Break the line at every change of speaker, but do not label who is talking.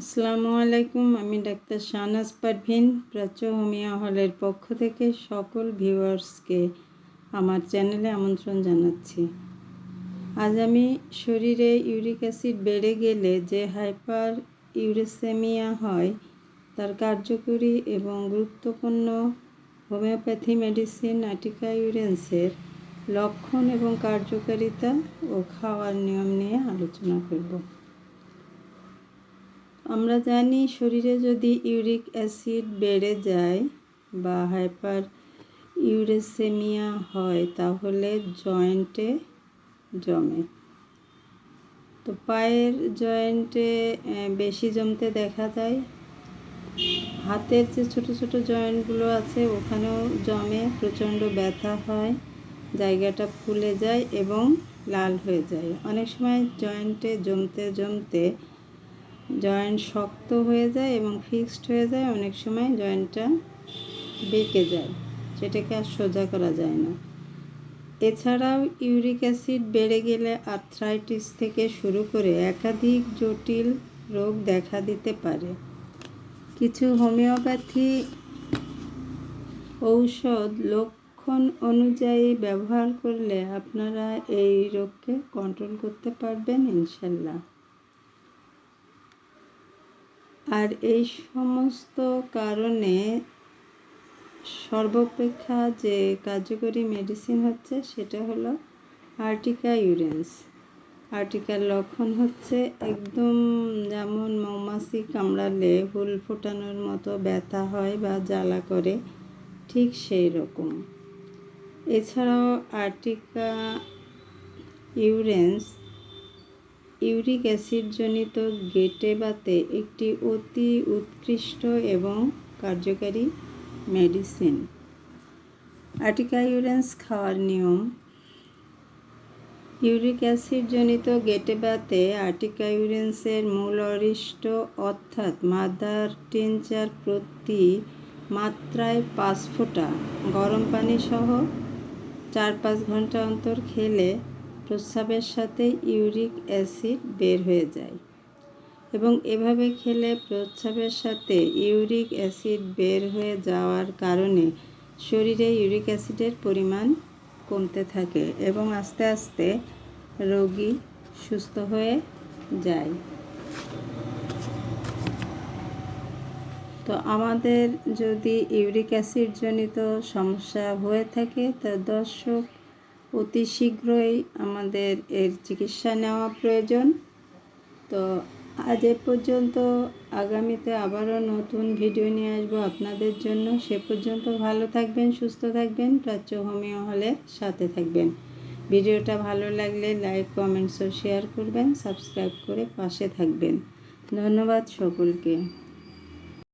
আসসালামু আলাইকুম, আমি ডাক্তার শাহনাজ পারভিন, প্রাচ্য হোমিও হলের পক্ষ থেকে সকল ভিউয়ার্সকে আমার চ্যানেলে আমন্ত্রণ জানাচ্ছি। আজ আমি শরীরে ইউরিক অ্যাসিড বেড়ে গেলে যে হাইপার ইউরেসেমিয়া হয়, তার কার্যকরী এবং গুরুত্বপূর্ণ হোমিওপ্যাথি মেডিসিন আটিকা ইউরেন্সের লক্ষণ এবং কার্যকারিতা ও খাওয়ার নিয়ম নিয়ে আলোচনা করব। আমরা জানি শরীরে যদি ইউরিক অ্যাসিড বেড়ে যায় বা হাইপার ইউরেসেমিয়া হয়, তাহলে জয়েন্টে জমে। তো পায়ের জয়েন্টে বেশি জমতে দেখা যায়। হাতের যে ছোট ছোট জয়েন্টগুলো আছে, ওখানেও জমে, প্রচণ্ড ব্যথা হয়, জায়গাটা ফুলে যায় এবং লাল হয়ে যায়। অনেক সময় জয়েন্টে জমতে জমতে জয়েন্ট শক্ত হয়ে যায় এবং ফিক্সড হয়ে যায়, অনেক সময় জয়েন্টটা বেঁকে যায়, সেটাকে আর সোজা করা যায় না। এছাড়াও ইউরিক অ্যাসিড বেড়ে গেলে আর্থ্রাইটিস থেকে শুরু করে একাধিক জটিল রোগ দেখা দিতে পারে। কিছু হোমিওপ্যাথি ঔষধ লক্ষণ অনুযায়ী ব্যবহার করলে আপনারা এই রোগকে কন্ট্রোল করতে পারবেন, ইনশাল্লাহ। আর এই সমস্ত কারণে সর্বাপেক্ষা যে কার্যকরী মেডিসিন হচ্ছে সেটা হলো আর্টিকা ইউরেন্স আর্টিকার লক্ষণ হচ্ছে একদম যেমন মৌমাছি কামড়ালে হুল ফোটানোর মতো ব্যথা হয় বা জ্বালা করে, ঠিক সেই রকম। এছাড়াও আর্টিকা ইউরেন্স ইউরিক অ্যাসিডজনিত গেটে বাতে একটি অতি উৎকৃষ্ট এবং কার্যকারী মেডিসিন। আর্টিকা ইউরেন্স খাওয়ার নিয়ম। ইউরিক অ্যাসিডজনিত গেটে বাতে আর্টিকা ইউরেন্সের মূল অরিষ্ট অর্থাৎ মাদার টিনচার প্রতি মাত্রায় পাঁচ ফোঁটা। গরম পানি সহ চার পাঁচ ঘণ্টা অন্তর খেলে প্রস্রাবের সাথে ইউরিক অ্যাসিড বের হয়ে যায় এবং এভাবে খেলে প্রস্রাবের সাথে ইউরিক অ্যাসিড বের হয়ে যাওয়ার কারণে শরীরে ইউরিক অ্যাসিডের পরিমাণ কমতে থাকে এবং আস্তে আস্তে রোগী সুস্থ হয়ে যায়। তো আমাদের যদি ইউরিক অ্যাসিডজনিত সমস্যা হয়ে থাকে, তা দর্শক অতি শীঘ্রই আমাদের এর চিকিৎসা নেওয়া প্রয়োজন। তো আজ এ পর্যন্ত আগামীতে আবারও নতুন ভিডিও নিয়ে আসব আপনাদের জন্য। সে পর্যন্ত ভালো থাকবেন, সুস্থ থাকবেন প্রাচ্য হোমিও হলে সাথে থাকবেন। ভিডিওটা ভালো লাগলে লাইক, কমেন্টস ও শেয়ার করবেন, সাবস্ক্রাইব করে পাশে থাকবেন। ধন্যবাদ সকলকে।